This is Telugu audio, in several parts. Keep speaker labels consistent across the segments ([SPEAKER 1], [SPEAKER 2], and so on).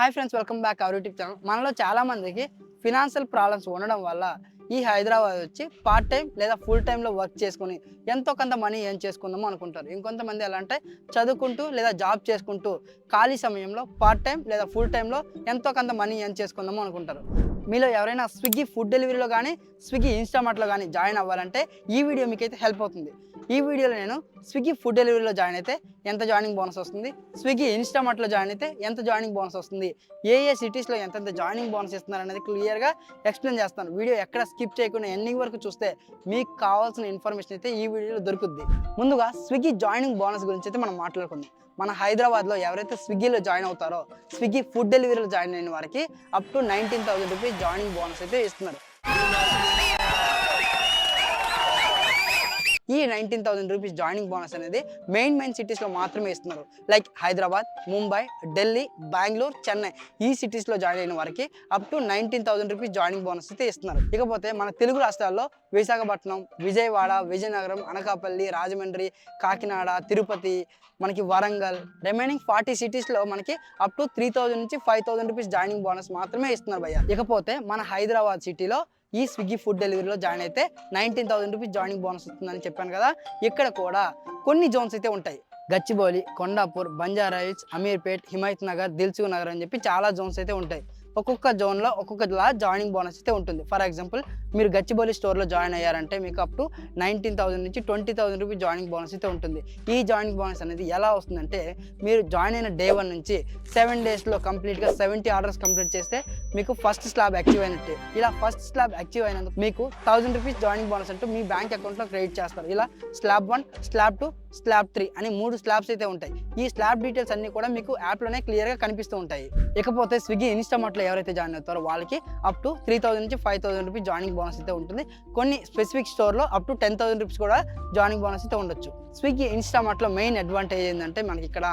[SPEAKER 1] Hi friends welcome back our YouTube channel మనలో చాలా మందికి ఫినాన్షియల్ ప్రాబ్లమ్స్ ఉండడం వల్ల ఈ హైదరాబాద్ వచ్చి పార్ట్ టైం లేదా ఫుల్ టైంలో వర్క్ చేసుకుని ఎంతో కొంత మనీ ఏం చేసుకుందాము అనుకుంటారు. ఇంకొంతమంది ఎలా అంటే చదువుకుంటూ లేదా జాబ్ చేసుకుంటూ ఖాళీ సమయంలో పార్ట్ టైం లేదా ఫుల్ టైంలో ఎంతో కొంత మనీ ఏం చేసుకుందాము అనుకుంటారు. మీలో ఎవరైనా స్విగ్గీ ఫుడ్ డెలివరీలో కానీ స్విగ్గీ ఇన్స్టామార్ట్లో కానీ జాయిన్ అవ్వాలంటే ఈ వీడియో మీకైతే హెల్ప్ అవుతుంది. ఈ వీడియోలో నేను స్విగ్గీ ఫుడ్ డెలివరీలో జాయిన్ అయితే ఎంత జాయినింగ్ బోనస్ వస్తుంది? స్విగ్గీ ఇన్స్టామార్ట్లో జాయిన్ అయితే ఎంత జాయినింగ్ బోనస్ వస్తుంది? ఏ ఏ సిటీస్లో ఎంతెంత జాయినింగ్ బోనస్ ఇస్తున్నారు అనేది క్లియర్గా ఎక్స్ప్లెయిన్ చేస్తాను. వీడియో ఎక్కడ స్కిప్ చేయకుండా ఎండింగ్ వరకు చూస్తే మీకు కావాల్సిన ఇన్ఫర్మేషన్ అయితే ఈ వీడియోలో దొరుకుద్ది. ముందుగా స్విగ్గీ జాయినింగ్ బోనస్ గురించి అయితే మనం మాట్లాడుకుందాం. మన హైదరాబాద్లో ఎవరైతే స్విగ్గీలో జాయిన్ అవుతారో స్విగ్గీ ఫుడ్ డెలివరీలో జాయిన్ అయిన వారికి up to nineteen thousand rupees joining bonus అయితే ఇస్తున్నారు. ఈ nineteen thousand rupees joining bonus అనేది మెయిన్ మెయిన్ సిటీస్లో మాత్రమే ఇస్తున్నారు. లైక్ హైదరాబాద్ ముంబై ఢిల్లీ బెంగళూరు చెన్నై ఈ సిటీస్లో జాయిన్ అయిన వారికి up to nineteen thousand rupees joining bonus అయితే ఇస్తున్నారు. ఇకపోతే మన తెలుగు రాష్ట్రాల్లో విశాఖపట్నం విజయవాడ విజయనగరం అనకాపల్లి రాజమండ్రి కాకినాడ తిరుపతి మనకి వరంగల్ రిమైనింగ్ ఫార్టీ సిటీస్లో మనకి అప్ టు త్రీ థౌసండ్ నుంచి five thousand rupees joining bonus మాత్రమే ఇస్తున్నారు భయ్య. ఇకపోతే మన హైదరాబాద్ సిటీలో ఈ స్విగ్గీ ఫుడ్ డెలివరీలో జాయిన్ అయితే nineteen thousand rupees joining bonus వస్తుందని చెప్పాను కదా ఇక్కడ కూడా కొన్ని జోన్స్ అయితే ఉంటాయి. గచ్చిబౌలి కొండాపూర్ బంజారా హిల్స్ అమీర్పేట్ హిమాయత్ నగర్ దిల్సుఖ్ నగర్ అని చెప్పి చాలా జోన్స్ అయితే ఉంటాయి. ఒక్కొక్క జోన్లో ఒక్కొక్కలా జాయినింగ్ బోనస్ అయితే ఉంటుంది. ఫర్ ఎగ్జాంపుల్ మీరు గచ్చిబౌలి స్టోర్లో జాయిన్ అయ్యారంటే మీకు అప్ టు నైన్టీన్ థౌసండ్ నుంచి twenty thousand rupees joining bonus అయితే ఉంటుంది. ఈ జాయినింగ్ బోనస్ అనేది ఎలా వస్తుందంటే మీరు జాయిన్ అయిన డే వన్ నుంచి సెవెన్ డేస్లో కంప్లీట్గా సెవెంటీ ఆర్డర్స్ కంప్లీట్ చేస్తే మీకు ఫస్ట్ స్లాబ్ యాక్టివ్ అయినట్టే. ఇలా ఫస్ట్ స్లాబ్ యాక్టివ్ అయినందుకు మీకు థౌసండ్ రూపీస్ జాయినింగ్ బోనస్ అంటూ మీ బ్యాంక్ అకౌంట్లో క్రెడిట్ చేస్తారు. ఇలా slab one slab two slab three అని మూడు స్లాబ్స్ అయితే ఉంటాయి. ఈ స్లాబ్ డీటెయిల్స్ అన్ని కూడా మీకు యాప్లోనే క్లియర్గా కనిపిస్తూ ఉంటాయి. ఇకపోతే స్విగ్గీ ఇన్స్టామార్ట్లో ఎవరైతే జాయిన్ అవుతారో వాళ్ళకి అప్ టు త్రీ థౌసండ్ నుంచి five thousand rupees joining bonus అయితే ఉంటుంది. కొన్ని స్పెసిఫిక్ స్టోర్లో up to ten thousand rupees కూడా జాయినింగ్ బోనస్ అయితే ఉండొచ్చు. స్విగ్గీ ఇన్స్టామార్ట్లో మెయిన్ అడ్వాంటేజ్ ఏంటంటే మనకి ఇక్కడ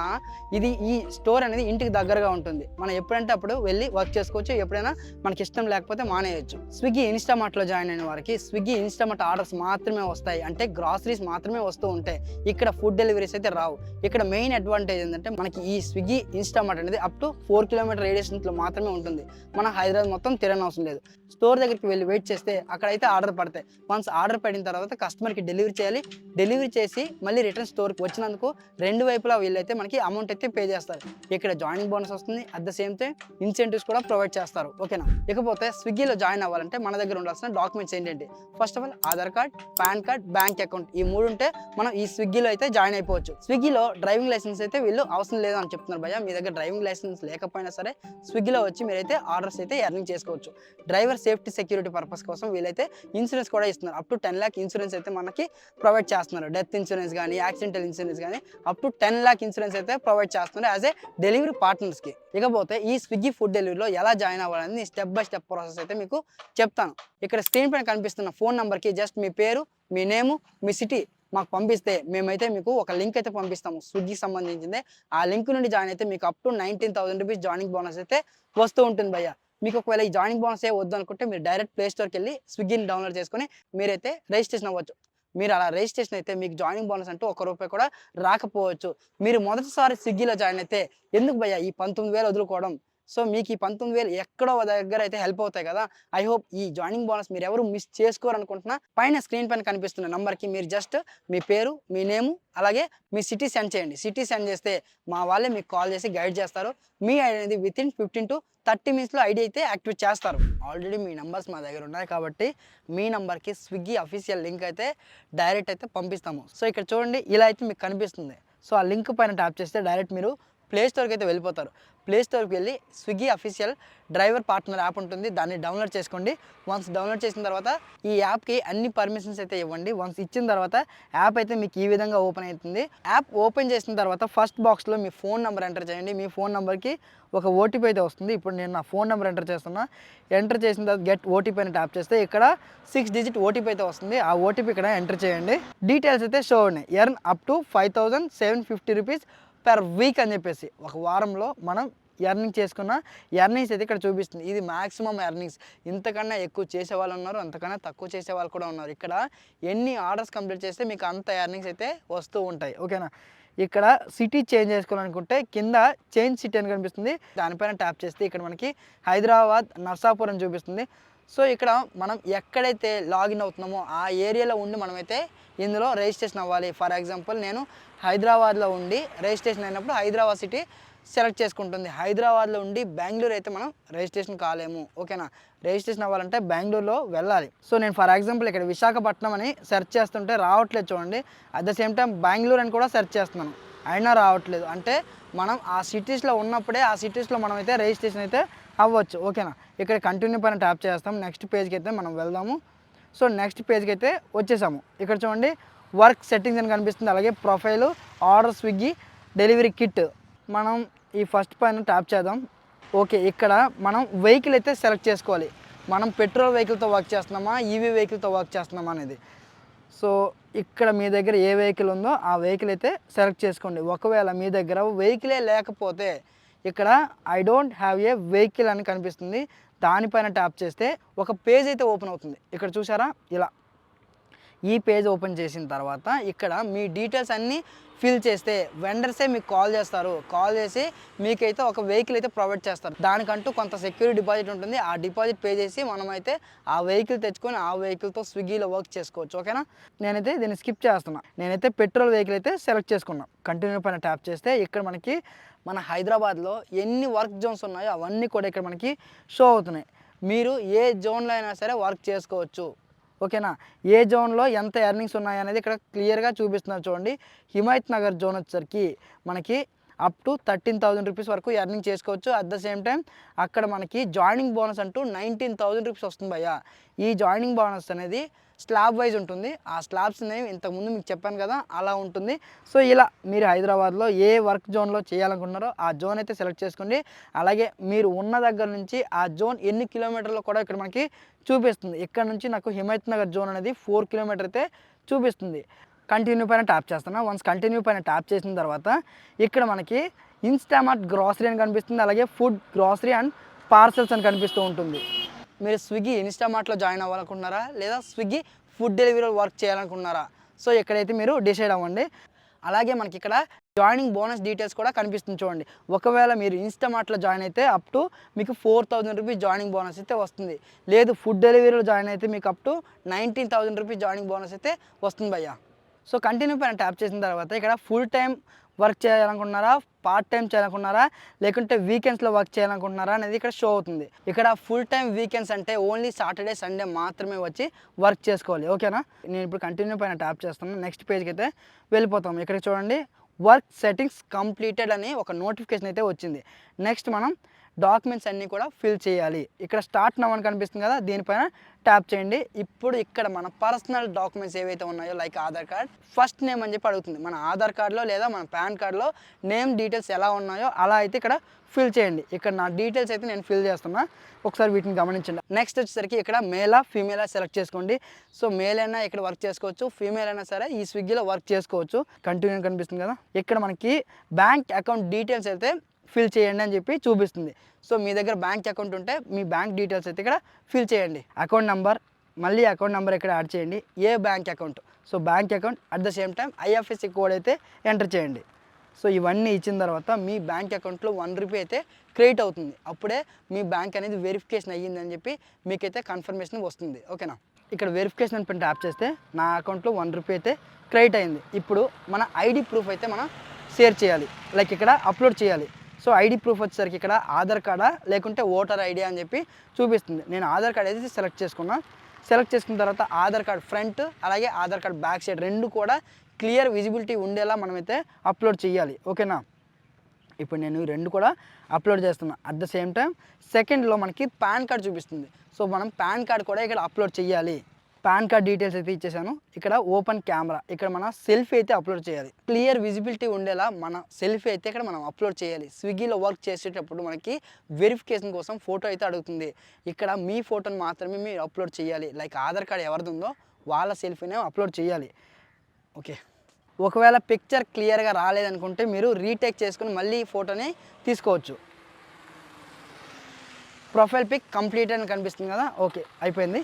[SPEAKER 1] ఇది ఈ స్టోర్ అనేది ఇంటికి దగ్గరగా ఉంటుంది. మనం ఎప్పుడంటే అప్పుడు వెళ్ళి వర్క్ చేసుకోవచ్చు. ఎప్పుడైనా మనకి ఇష్టం లేకపోతే మానేయచ్చు. స్విగ్గీ ఇన్స్టామార్ట్లో జాయిన్ అయిన వారికి స్విగ్గీ ఇన్స్టామార్ట్ ఆర్డర్స్ మాత్రమే వస్తాయి. అంటే గ్రాసరీస్ మాత్రమే వస్తూ ఉంటాయి. ఇక్కడ ఫుడ్ డెలివరీస్ అయితే రావు. ఇక్కడ మెయిన్ అడ్వాంటేజ్ ఏంటంటే మనకి ఈ స్విగ్గీ ఇన్స్టామార్ట్ అనేది అప్ టు ఫోర్ కిలోమీటర్ రేడియేషన్లో మాత్రమే ఉంటుంది. మన హైదరాబాద్ మొత్తం తిరగనవసరం లేదు. స్టోర్ దగ్గరికి వెళ్ళి వెయిట్ చేస్తే అక్కడైతే ఆర్డర్ పడతాయి. వన్స్ ఆర్డర్ పడిన తర్వాత కస్టమర్కి డెలివరీ చేయాలి. డెలివరీ చేసి మళ్ళీ రిటర్న్ స్టోర్కి వచ్చినందుకు రెండు వైపులా వీళ్ళైతే మనకి అమౌంట్ అయితే పే చేస్తారు. ఇక్కడ జాయినింగ్ బోనస్ వస్తుంది. At the same time incentives కూడా ప్రొవైడ్ చేస్తారు. ఓకేనా ఇకపోతే స్విగ్గీలో జాయిన్ అవ్వాలంటే మన దగ్గర ఉండాల్సిన డాక్యుమెంట్స్ ఏంటంటే first of all Aadhaar card PAN card bank account ఈ మూడు ఉంటే మనం ఈ స్విగ్గీలో అయితే జాయిన్ అయిపోవచ్చు. స్విగ్గీలో డ్రైవింగ్ లైసెన్స్ అయితే వీళ్ళు అవసరం లేదు అని చెప్తున్నారు భయ్య. మీ దగ్గర డ్రైవింగ్ లైసెన్స్ లేకపోయినా సరే స్విగ్గీలో వచ్చి మీరైతే ఆర్డర్స్ అయితే ఎర్నింగ్ చేసుకోవచ్చు. డ్రైవర్ సేఫ్టీ సెక్యూరిటీ పర్పస్ కోసం వీళ్ళైతే ఇన్సూరెన్స్ కూడా ఇస్తున్నారు. Up to ten lakh insurance అయితే మనకి ప్రొవైడ్ చేస్తున్నారు. డెత్ ఇన్సూరెన్స్ కానీ యాక్సిడెంటల్ ఇన్సూరెన్స్ కానీ up to ten lakh insurance అయితే ప్రొవైడ్ చేస్తున్నారు యాజ్ ఏ డెలివరీ పార్ట్నర్స్కి ఇకపోతే ఈ స్విగ్గీ ఫుడ్ డెలివరీలో ఎలా జాయిన్ అవ్వాలని స్టెప్ బై స్టెప్ ప్రాసెస్ అయితే మీకు చెప్తాను. ఇక్కడ స్క్రీన్ పైన కనిపిస్తున్న ఫోన్ నెంబర్కి జస్ట్ మీ పేరు మీ నేము మీ సిటీ మాకు పంపిస్తే మేమైతే మీకు ఒక లింక్ అయితే పంపిస్తాము స్విగ్గీకి సంబంధించింది. ఆ లింక్ నుండి జాయిన్ అయితే మీకు up to nineteen thousand rupees joining bonus అయితే వస్తూ ఉంటుంది భయ్య. మీకు ఒకవేళ ఈ జాయినింగ్ బోనస్ ఏ వద్దు అనుకుంటే మీరు డైరెక్ట్ ప్లే స్టోర్కి వెళ్ళి స్విగ్గీని డౌన్లోడ్ చేసుకొని మీరైతే రిజిస్ట్రేషన్ అవ్వచ్చు. మీరు అలా రిజిస్ట్రేషన్ అయితే మీకు జాయినింగ్ బోనస్ అంటూ ఒక రూపాయి కూడా రాకపోవచ్చు. మీరు మొదటిసారి స్విగ్గీలో జాయిన్ అయితే ఎందుకు భయ్యా ఈ పంతొమ్మిది వేలు వదులుకోవడం? సో మీకు ఈ పంతొమ్మిది వేలు ఎక్కడో దగ్గర అయితే హెల్ప్ అవుతాయి కదా. ఐ హోప్ ఈ జాయినింగ్ బోనస్ మీరు ఎవరు మిస్ చేసుకోరనుకుంటున్నా పైన స్క్రీన్ పైన కనిపిస్తున్న నెంబర్కి మీరు జస్ట్ మీ పేరు మీ నేము అలాగే మీ సిటీ సెండ్ చేయండి. సిటీ సెండ్ చేస్తే మా వాళ్ళే మీకు కాల్ చేసి గైడ్ చేస్తారు. మీ ఐడి అనేది within fifteen to thirty మినిట్స్లో ఐడి అయితే యాక్టివేట్ చేస్తారు. ఆల్రెడీ మీ నెంబర్స్ మా దగ్గర ఉన్నాయి కాబట్టి మీ నెంబర్కి స్విగ్గీ అఫీషియల్ లింక్ అయితే డైరెక్ట్ అయితే పంపిస్తాము. సో ఇక్కడ చూడండి ఇలా అయితే మీకు కనిపిస్తుంది. సో ఆ లింక్ పైన ట్యాప్ చేస్తే డైరెక్ట్ మీరు ప్లే స్టోర్కి అయితే వెళ్ళిపోతారు. ప్లేస్టోర్కి వెళ్ళి Swiggy official driver partner app ఉంటుంది. దాన్ని డౌన్లోడ్ చేసుకోండి. వన్స్ డౌన్లోడ్ చేసిన తర్వాత ఈ యాప్కి అన్ని పర్మిషన్స్ అయితే ఇవ్వండి. వన్స్ ఇచ్చిన తర్వాత యాప్ అయితే మీకు ఈ విధంగా ఓపెన్ అవుతుంది. యాప్ ఓపెన్ చేసిన తర్వాత ఫస్ట్ బాక్స్లో మీ ఫోన్ నెంబర్ ఎంటర్ చేయండి. మీ ఫోన్ నెంబర్కి ఒక ఓటీపీ అయితే వస్తుంది. ఇప్పుడు నేను నా ఫోన్ నెంబర్ ఎంటర్ చేస్తున్నా. ఎంటర్ చేసిన తర్వాత గెట్ ఓటీపీ అని ట్యాప్ చేస్తే ఇక్కడ సిక్స్ డిజిట్ ఓటీపీ అయితే వస్తుంది. ఆ ఓటీపీ ఇక్కడ ఎంటర్ చేయండి. డీటెయిల్స్ అయితే షో ఉన్నాయి. Earn up to five thousand seven fifty rupees per week అని చెప్పేసి ఒక వారంలో మనం ఎర్నింగ్ చేసుకున్న ఎర్నింగ్స్ అయితే ఇక్కడ చూపిస్తుంది. ఇది మాక్సిమం ఎర్నింగ్స్ ఇంతకన్నా ఎక్కువ చేసే వాళ్ళు ఉన్నారు అంతకన్నా తక్కువ చేసే వాళ్ళు కూడా ఉన్నారు. ఇక్కడ ఎన్ని ఆర్డర్స్ కంప్లీట్ చేస్తే మీకు అంత ఎర్నింగ్స్ అయితే వస్తూ ఉంటాయి. ఓకేనా ఇక్కడ సిటీ చేంజ్ చేసుకోవాలనుకుంటే కింద చేంజ్ సిటీ అని కనిపిస్తుంది. దానిపైన ట్యాప్ చేస్తే ఇక్కడ మనకి హైదరాబాద్ నర్సాపురం చూపిస్తుంది. సో ఇక్కడ మనం ఎక్కడైతే లాగిన్ అవుతున్నామో ఆ ఏరియాలో ఉండి మనమైతే ఇందులో రిజిస్ట్రేషన్ అవ్వాలి. ఫర్ ఎగ్జాంపుల్ నేను హైదరాబాద్లో ఉండి రిజిస్ట్రేషన్ అయినప్పుడు హైదరాబాద్ సిటీ సెలెక్ట్ చేసుకుంటుంది. హైదరాబాద్లో ఉండి బెంగళూరు అయితే మనం రిజిస్ట్రేషన్ కాలేము. ఓకేనా? రిజిస్ట్రేషన్ అవ్వాలంటే బెంగళూరులో వెళ్ళాలి. సో నేను ఫర్ ఎగ్జాంపుల్ ఇక్కడ విశాఖపట్నం అని సెర్చ్ చేస్తుంటే రావట్లేదు చూడండి. At the same time Bengaluru అని కూడా సెర్చ్ చేస్తున్నాను. అయినా రావట్లేదు. అంటే మనం ఆ సిటీస్లో ఉన్నప్పుడే ఆ సిటీస్లో మనం అయితే రిజిస్ట్రేషన్ అయితే అవ్వచ్చు. ఓకేనా? ఇక్కడ కంటిన్యూ పైన ట్యాప్ చేస్తాం. నెక్స్ట్ పేజ్కి అయితే మనం వెళ్దాము. సో నెక్స్ట్ పేజ్కి అయితే వచ్చేసాము. ఇక్కడ చూడండి. వర్క్ సెట్టింగ్స్ అని కనిపిస్తుంది. అలాగే profile order Swiggy delivery kit. మనం ఈ ఫస్ట్ పైన ట్యాప్ చేద్దాం. ఓకే ఇక్కడ మనం వెహికల్ అయితే సెలెక్ట్ చేసుకోవాలి. మనం పెట్రోల్ వెహికల్తో వర్క్ చేస్తున్నామా ఈవీ వెహికల్తో వర్క్ చేస్తున్నామా అనేది. సో ఇక్కడ మీ దగ్గర ఏ వెహికల్ ఉందో ఆ వెహికల్ అయితే సెలెక్ట్ చేసుకోండి. ఒకవేళ మీ దగ్గర వెహికలే లేకపోతే ఇక్కడ I don't have a vehicle అని కనిపిస్తుంది. దానిపైన ట్యాప్ చేస్తే ఒక పేజ్ అయితే ఓపెన్ అవుతుంది. ఇక్కడ చూసారా ఇలా. ఈ పేజ్ ఓపెన్ చేసిన తర్వాత ఇక్కడ మీ డీటెయిల్స్ అన్నీ ఫిల్ చేస్తే వెండర్సే మీకు కాల్ చేస్తారు. కాల్ చేసి మీకైతే ఒక వెహికల్ అయితే ప్రొవైడ్ చేస్తారు. దానికంటూ కొంత సెక్యూరిటీ డిపాజిట్ ఉంటుంది. ఆ డిపాజిట్ పే చేసి మనమైతే ఆ వెహికల్ తెచ్చుకొని ఆ వెహికల్తో స్విగ్గీలో వర్క్ చేసుకోవచ్చు. ఓకేనా? నేనైతే దీన్ని స్కిప్ చేస్తున్నా. నేనైతే పెట్రోల్ వెహికల్ అయితే సెలెక్ట్ చేసుకున్నా. కంటిన్యూ పైన ట్యాప్ చేస్తే ఇక్కడ మనకి మన హైదరాబాద్లో ఎన్ని వర్క్ జోన్స్ ఉన్నాయో అవన్నీ కూడా ఇక్కడ మనకి షో అవుతున్నాయి. మీరు ఏ జోన్లో అయినా సరే వర్క్ చేసుకోవచ్చు. ఓకేనా? ఏ జోన్లో ఎంత ఎర్నింగ్స్ ఉన్నాయి అనేది ఇక్కడ క్లియర్గా చూపిస్తున్నారు చూడండి. హిమాయత్ నగర్ జోన్ వచ్చేసరికి మనకి up to thirteen thousand rupees వరకు ఎర్నింగ్ చేసుకోవచ్చు. అట్ ద సేమ్ టైం అక్కడ మనకి జాయినింగ్ బోనస్ అంటూ నైన్టీన్ థౌజండ్ రూపీస్ వస్తుంది భయ్యా. ఈ జాయినింగ్ బోనస్ అనేది స్లాబ్ వైజ్ ఉంటుంది. ఆ స్లాబ్స్ నేమ్ ఇంతకుముందు మీకు చెప్పాను కదా అలా ఉంటుంది. సో ఇలా మీరు హైదరాబాద్లో ఏ వర్క్ జోన్లో చేయాలనుకుంటున్నారో ఆ జోన్ అయితే సెలెక్ట్ చేసుకోండి. అలాగే మీరు ఉన్న దగ్గర నుంచి ఆ జోన్ ఎన్ని కిలోమీటర్లు కూడా ఇక్కడ మనకి చూపిస్తుంది. ఇక్కడ నుంచి నాకు హిమాయత్ నగర్ జోన్ అనేది ఫోర్ కిలోమీటర్ అయితే చూపిస్తుంది. కంటిన్యూ పైన ట్యాప్ చేస్తున్నా. వన్స్ కంటిన్యూ పైన ట్యాప్ చేసిన తర్వాత ఇక్కడ మనకి ఇన్స్టామార్ట్ గ్రాసరీ అని కనిపిస్తుంది. అలాగే ఫుడ్ గ్రాసరీ అండ్ పార్సెల్స్ అని కనిపిస్తూ ఉంటుంది. మీరు స్విగ్గీ ఇన్స్టామార్ట్లో జాయిన్ అవ్వాలనుకుంటున్నారా? లేదా స్విగ్గీ ఫుడ్ డెలివరీ వర్క్ చేయాలనుకుంటున్నారా? సో ఇక్కడైతే మీరు డిసైడ్ అవ్వండి. అలాగే మనకి ఇక్కడ జాయినింగ్ బోనస్ డీటెయిల్స్ కూడా కనిపిస్తుంది చూడండి. ఒకవేళ మీరు ఇన్స్టామార్ట్లో జాయిన్ అయితే అప్ టు మీకు four thousand rupees joining bonus అయితే వస్తుంది. లేదు ఫుడ్ డెలివరీలో జాయిన్ అయితే మీకు up to nineteen thousand rupees joining bonus అయితే వస్తుంది భయ్యా. సో కంటిన్యూ పైన ట్యాప్ చేసిన తర్వాత ఇక్కడ ఫుల్ టైం వర్క్ చేయాలనుకుంటున్నారా? పార్ట్ టైం చేయాలనుకుంటున్నారా? లేకుంటే వీకెండ్స్లో వర్క్ చేయాలనుకుంటున్నారా అనేది ఇక్కడ షో అవుతుంది. ఇక్కడ ఫుల్ టైం వీకెండ్స్ అంటే ఓన్లీ సాటర్డే సండే మాత్రమే వచ్చి వర్క్ చేసుకోవాలి. ఓకేనా నేను ఇప్పుడు కంటిన్యూ పైన ట్యాప్ చేస్తాను నెక్స్ట్ పేజ్కి అయితే వెళ్ళిపోతాం. ఇక్కడ చూడండి. వర్క్ సెట్టింగ్స్ కంప్లీటెడ్ అని ఒక నోటిఫికేషన్ అయితే వచ్చింది. నెక్స్ట్ మనం డాక్యుమెంట్స్ అన్నీ కూడా ఫిల్ చేయాలి. ఇక్కడ స్టార్ట్ నవ్ అని కనిపిస్తుంది కదా దీనిపైన ట్యాప్ చేయండి. ఇప్పుడు ఇక్కడ మన పర్సనల్ డాక్యుమెంట్స్ ఏవైతే ఉన్నాయో like Aadhaar card first name అని చెప్పి అడుగుతుంది. మన ఆధార్ కార్డులో లేదా మన పాన్ కార్డులో నేమ్ డీటెయిల్స్ ఎలా ఉన్నాయో అలా అయితే ఇక్కడ ఫిల్ చేయండి. ఇక్కడ నా డీటెయిల్స్ అయితే నేను ఫిల్ చేస్తున్నా. ఒకసారి వీటిని గమనించండి. నెక్స్ట్ వచ్చేసరికి ఇక్కడ మేలా ఫీమేలా సెలెక్ట్ చేసుకోండి. సో మేల్ అయినా ఇక్కడ వర్క్ చేసుకోవచ్చు. ఫీమేల్ అయినా సరే ఈ స్విగ్గీలో వర్క్ చేసుకోవచ్చు. కంటిన్యూ కనిపిస్తుంది కదా. ఇక్కడ మనకి బ్యాంక్ అకౌంట్ డీటెయిల్స్ అయితే ఫిల్ చేయండి అని చెప్పి చూపిస్తుంది. సో మీ దగ్గర బ్యాంక్ అకౌంట్ ఉంటే మీ బ్యాంక్ డీటెయిల్స్ అయితే ఇక్కడ ఫిల్ చేయండి. అకౌంట్ నెంబర్ మళ్ళీ అకౌంట్ నెంబర్ ఇక్కడ యాడ్ చేయండి. ఏ bank account? So bank account at the same time IFSC code అయితే ఎంటర్ చేయండి. సో ఇవన్నీ ఇచ్చిన తర్వాత మీ బ్యాంక్ అకౌంట్లో వన్ రూపీ అయితే క్రెడిట్ అవుతుంది. అప్పుడే మీ బ్యాంక్ అనేది వెరిఫికేషన్ అయ్యిందని చెప్పి మీకైతే కన్ఫర్మేషన్ వస్తుంది. ఓకేనా? ఇక్కడ వెరిఫికేషన్ అని ట్యాప్ చేస్తే నా అకౌంట్లో వన్ రూపీ అయితే క్రెడిట్ అయింది. ఇప్పుడు మన ఐడి ప్రూఫ్ అయితే మనం షేర్ చేయాలి. లైక్ ఇక్కడ అప్లోడ్ చేయాలి. సో ఐడి ప్రూఫ్ వచ్చేసరికి ఇక్కడ ఆధార్ కార్డా లేకుంటే ఓటర్ ఐడి అని చెప్పి చూపిస్తుంది. నేను ఆధార్ కార్డ్ అయితే సెలెక్ట్ చేసుకున్నా. సెలెక్ట్ చేసుకున్న తర్వాత ఆధార్ కార్డ్ ఫ్రంట్ అలాగే ఆధార్ కార్డ్ బ్యాక్ సైడ్ రెండు కూడా క్లియర్ విజిబిలిటీ ఉండేలా మనమైతే అప్లోడ్ చేయాలి. ఓకేనా? ఇప్పుడు నేను రెండు కూడా అప్లోడ్ చేస్తున్నాను అట్ ద సేమ్ టైం సెకండ్లో మనకి పాన్ కార్డ్ చూపిస్తుంది. సో మనం పాన్ కార్డ్ కూడా ఇక్కడ అప్లోడ్ చేయాలి. పాన్ కార్డ్ డీటెయిల్స్ అయితే ఇచ్చేసాను. ఇక్కడ ఓపెన్ కెమెరా. ఇక్కడ మన సెల్ఫీ అయితే అప్లోడ్ చేయాలి. క్లియర్ విజిబిలిటీ ఉండేలా మన సెల్ఫీ అయితే ఇక్కడ మనం అప్లోడ్ చేయాలి. స్విగ్గీలో వర్క్ చేసేటప్పుడు మనకి వెరిఫికేషన్ కోసం ఫోటో అయితే అడుగుతుంది. ఇక్కడ మీ ఫోటోని మాత్రమే మీరు అప్లోడ్ చేయాలి. లైక్ ఆధార్ కార్డ్ ఎవరిది ఉందో వాళ్ళ సెల్ఫీనే అప్లోడ్ చేయాలి. ఓకే. ఒకవేళ పిక్చర్ క్లియర్గా రాలేదనుకుంటే మీరు రీటేక్ చేసుకుని మళ్ళీ ఫోటోని తీసుకోవచ్చు. ప్రొఫైల్ పిక్ కంప్లీట్ అని కనిపిస్తుంది కదా? ఓకే. అయిపోయింది.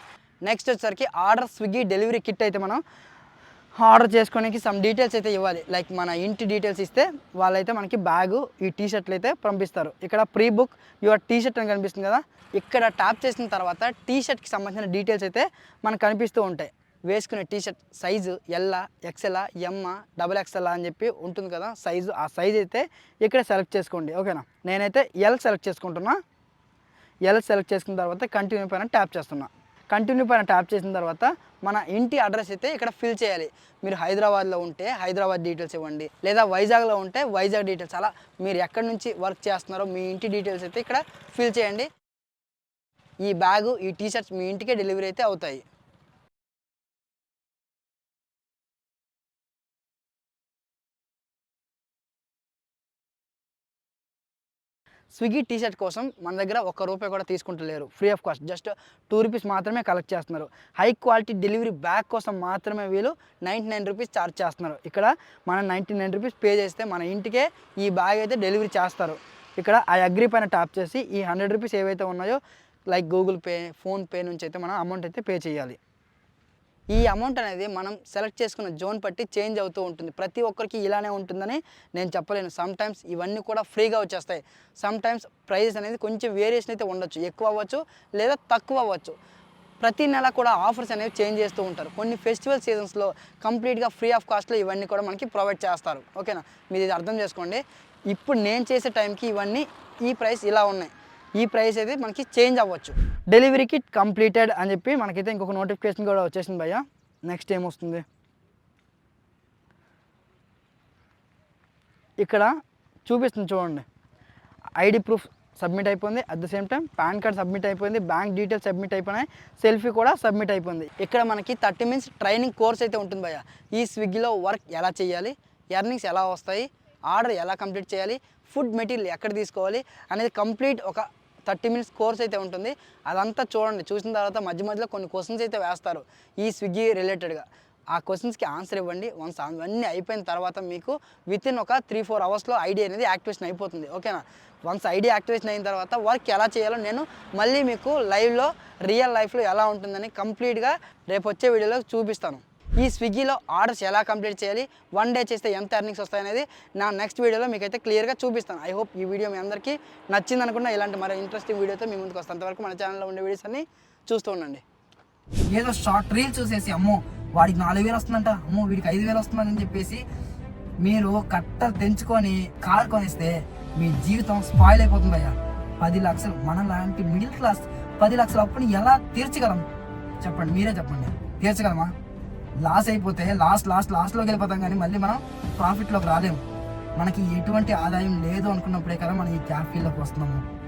[SPEAKER 1] నెక్స్ట్ వచ్చేసరికి ఆర్డర్ స్విగ్గీ డెలివరీ కిట్ అయితే మనం ఆర్డర్ చేసుకోడానికి సమ్ డీటెయిల్స్ అయితే ఇవ్వాలి. లైక్ మన ఇంటి డీటెయిల్స్ ఇస్తే వాళ్ళైతే మనకి బ్యాగు ఈ టీ షర్ట్లు అయితే పంపిస్తారు. ఇక్కడ pre book your T shirt అని కనిపిస్తుంది కదా? ఇక్కడ ట్యాప్ చేసిన తర్వాత టీ షర్ట్కి సంబంధించిన డీటెయిల్స్ అయితే మనకు కనిపిస్తూ ఉంటాయి. వేసుకునే టీ షర్ట్ సైజు ఎల్లా ఎక్సెలా ఎమ్మా డబుల్ ఎక్సెల్ అని చెప్పి ఉంటుంది కదా? సైజు ఆ సైజ్ అయితే ఇక్కడ సెలెక్ట్ చేసుకోండి. ఓకేనా నేనైతే ఎల్ సెలెక్ట్ చేసుకుంటున్నా. ఎల్ సెలెక్ట్ చేసుకున్న తర్వాత కంటిన్యూ పైన ట్యాప్ చేస్తున్నా. కంటిన్యూ పైన ట్యాప్ చేసిన తర్వాత మన ఇంటి అడ్రస్ అయితే ఇక్కడ ఫిల్ చేయాలి. మీరు హైదరాబాద్లో ఉంటే హైదరాబాద్ డీటెయిల్స్ ఇవ్వండి. లేదా వైజాగ్లో ఉంటే వైజాగ్ డీటెయిల్స్. అలా మీరు ఎక్కడి నుంచి వర్క్ చేస్తున్నారో మీ ఇంటి డీటెయిల్స్ అయితే ఇక్కడ ఫిల్ చేయండి. ఈ బ్యాగు ఈ టీ షర్ట్స్ మీ ఇంటికే డెలివరీ అయితే అవుతాయి. స్విగ్గీ టీ షర్ట్ కోసం మన దగ్గర ఒక్క రూపాయి కూడా తీసుకుంటలేరు. Free of cost just two rupees మాత్రమే కలెక్ట్ చేస్తున్నారు. హై క్వాలిటీ డెలివరీ బ్యాగ్ కోసం మాత్రమే వీళ్ళు నైంటీ నైన్ రూపీస్ ఛార్జ్ చేస్తున్నారు. ఇక్కడ మనం నైంటీ నైన్ రూపీస్ పే చేస్తే మన ఇంటికే ఈ బ్యాగ్ అయితే డెలివరీ చేస్తారు. ఇక్కడ ఆ అగ్రి పైన ట్యాప్ చేసి ఈ హండ్రెడ్ రూపీస్ ఏవైతే ఉన్నాయో లైక్ గూగుల్ పే ఫోన్పే నుంచి అయితే మనం అమౌంట్ అయితే పే చేయాలి. ఈ అమౌంట్ అనేది మనం సెలెక్ట్ చేసుకున్న జోన్ బట్టి చేంజ్ అవుతూ ఉంటుంది. ప్రతి ఒక్కరికి ఇలానే ఉంటుందని నేను చెప్పలేను. సమ్ టైమ్స్ ఇవన్నీ కూడా ఫ్రీగా వచ్చేస్తాయి. సమ్ టైమ్స్ ప్రైస్ అనేది కొంచెం వేరియేషన్ అయితే ఉండొచ్చు. ఎక్కువ అవ్వచ్చు లేదా తక్కువ అవ్వచ్చు. ప్రతి నెల కూడా ఆఫర్స్ అనేవి చేంజ్ చేస్తూ ఉంటారు. కొన్ని ఫెస్టివల్ సీజన్స్లో కంప్లీట్గా ఫ్రీ ఆఫ్ కాస్ట్లో ఇవన్నీ కూడా మనకి ప్రొవైడ్ చేస్తారు. ఓకేనా మీరు ఇది అర్థం చేసుకోండి. ఇప్పుడు నేను చేసే టైంకి ఇవన్నీ ఈ ప్రైస్ ఇలా ఉన్నాయి. ఈ ప్రైస్ అయితే మనకి చేంజ్ అవ్వచ్చు. డెలివరీ కిట్ కంప్లీటెడ్ అని చెప్పి మనకైతే ఇంకొక నోటిఫికేషన్ కూడా వచ్చేసింది భయ్య. నెక్స్ట్ ఏమొస్తుంది ఇక్కడ చూపిస్తుంది చూడండి. ఐడి ప్రూఫ్ సబ్మిట్ అయిపోయింది. At the same time PAN card submit అయిపోయింది. బ్యాంక్ డీటెయిల్స్ సబ్మిట్ అయిపోయినాయి. సెల్ఫీ కూడా సబ్మిట్ అయిపోయింది. ఇక్కడ మనకి థర్టీ మినిట్స్ ట్రైనింగ్ కోర్స్ అయితే ఉంటుంది భయ్య. ఈ స్విగ్గీలో వర్క్ ఎలా చేయాలి? ఎర్నింగ్స్ ఎలా వస్తాయి? ఆర్డర్ ఎలా కంప్లీట్ చేయాలి? ఫుడ్ మెటీరియల్ ఎక్కడ తీసుకోవాలి? అనేది కంప్లీట్ ఒక థర్టీ మినిట్స్ కోర్స్ అయితే ఉంటుంది. అదంతా చూడండి. చూసిన తర్వాత మధ్య మధ్యలో కొన్ని క్వశ్చన్స్ అయితే వేస్తారు. ఈ స్విగ్గీ రిలేటెడ్గా ఆ క్వశ్చన్స్కి ఆన్సర్ ఇవ్వండి. వన్స్ అవన్నీ అయిపోయిన తర్వాత మీకు విత్ ఇన్ ఒక త్రీ ఫోర్ అవర్స్లో ఐడియా అనేది యాక్టివేషన్ అయిపోతుంది. ఓకేనా వన్స్ ఐడి యాక్టివేషన్ అయిన తర్వాత వర్క్ ఎలా చేయాలో నేను మళ్ళీ మీకు లైవ్లో రియల్ లైఫ్లో ఎలా ఉంటుందని కంప్లీట్గా రేపు వచ్చే వీడియోలో చూపిస్తాను. ఈ స్విగ్గీలో ఆర్డర్స్ ఎలా కంప్లీట్ చేయాలి? వన్ డే చేస్తే ఎంత ఎర్నింగ్స్ వస్తాయనేది నా నెక్స్ట్ వీడియోలో మీకైతే క్లియర్గా చూపిస్తాను. ఐ హోప్ ఈ వీడియో మీ అందరికీ నచ్చింది అనుకున్నా ఇలాంటి మరో ఇంట్రెస్టింగ్ వీడియోతో మీ ముందుకు వస్తాను. అంతవరకు మన ఛానల్లో ఉండే వీడియోస్ అన్ని చూస్తూ ఉండండి. ఏదో షార్ట్ రీల్ చూసేసి అమ్మో వాడికి నాలుగు వేలు వస్తుందంట. అమ్మో వీడికి ఐదు వేలు వస్తుందని చెప్పేసి మీరు కట్ట తెంచుకొని కార్ కొనిస్తే మీ జీవితం స్పాయిల్ అయిపోతుంది అయ్యా పది లక్షలు మన లాంటి మిడిల్ క్లాస్ పది లక్షల అప్పుని ఎలా తీర్చగలం? చెప్పండి మీరే చెప్పండి. తీర్చగలమా? లాస్ అయిపోతే లాస్ట్ లాస్ట్ లాస్ట్లోకి వెళ్ళిపోతాం కానీ మళ్ళీ మనం ప్రాఫిట్లోకి రాలేము. మనకి ఎటువంటి ఆదాయం లేదు అనుకున్నప్పుడే కదా మనం ఈ క్యాప్ ఫీల్డ్లోకి వస్తున్నాము.